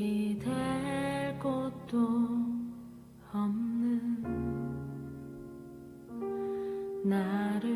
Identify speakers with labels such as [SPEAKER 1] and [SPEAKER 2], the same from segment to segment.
[SPEAKER 1] 기댈 곳도 없는 나를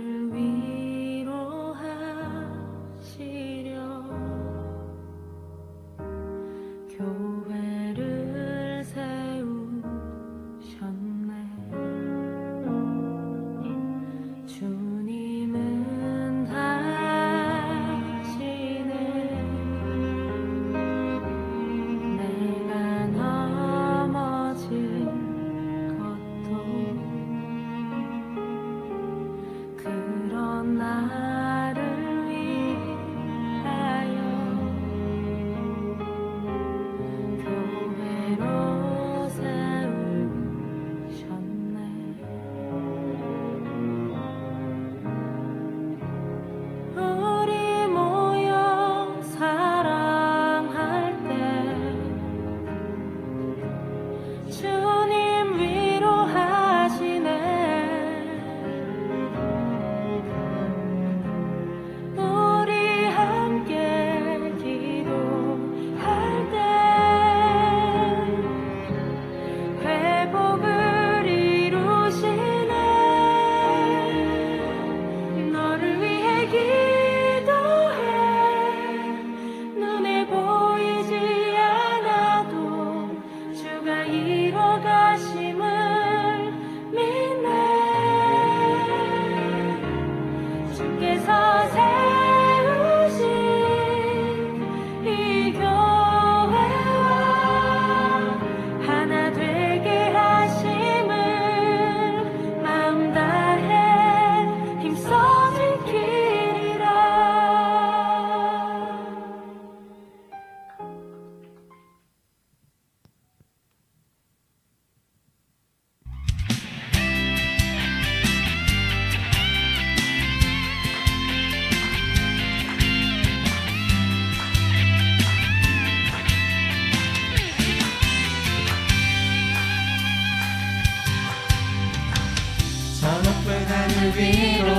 [SPEAKER 1] 위로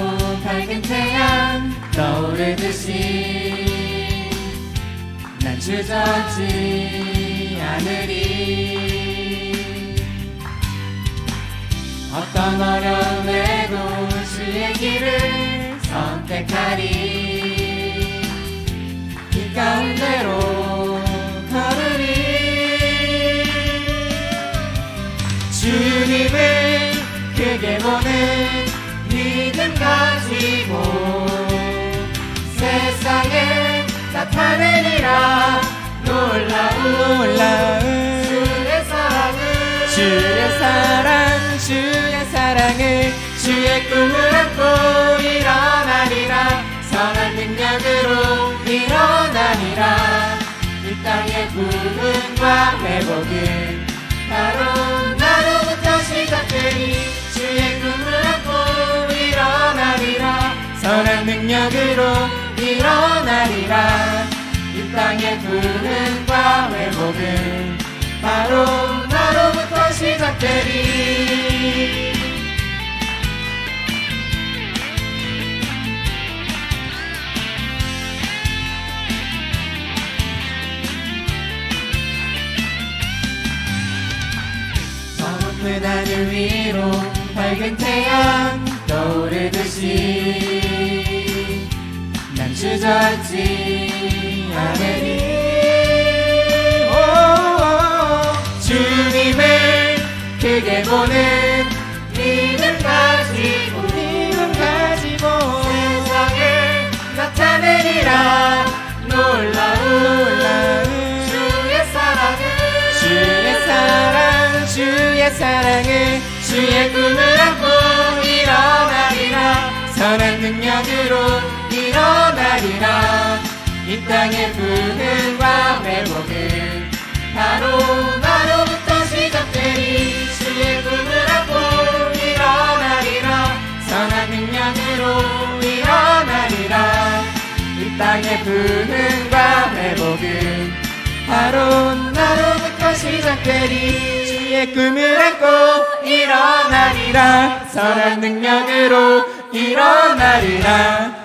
[SPEAKER 2] 밝은 태양 떠오르듯이 난 주저지 않으리. 어떤 어려움에도 주의 길을 선택하리. 이 가운데로 걸으리. 주님을 크게 보는 가지고 세상에 나타내리라. 놀라운
[SPEAKER 3] 놀라운
[SPEAKER 2] 주의 사랑을.
[SPEAKER 3] 주의 사랑 주의 사랑을
[SPEAKER 2] 주의 꿈을 안고 일어나리라. 선한 능력으로 일어나리라. 이 땅의 부흥과 회복은 바로 일어나리라. 이 땅의 부흥과 회복은 바로 나로부터 시작되리. 저 높은 하늘 위로 밝은 태양 떠오르 주저앉지. 않으리 오, 주님을 크게 보는 믿음 가지고
[SPEAKER 3] 믿음 가지고
[SPEAKER 2] 세상에 나타내리라.
[SPEAKER 3] 놀라운
[SPEAKER 2] 주의 사랑을.
[SPEAKER 3] 주의 사랑 주의 사랑을.
[SPEAKER 2] 주의 꿈을 안고 일어나리라. 선한 능력으로 일어나리라 이 땅의 부흥과 회복은 바로 나로부터 시작되니 주의 꿈을 안고 일어나리라. 선한 능력으로 일어나리라. 이 땅의 부흥과 회복은 바로 나로부터 시작되리
[SPEAKER 3] 주의 꿈을 안고
[SPEAKER 2] 일어나리라. 선한 능력으로 일어나리라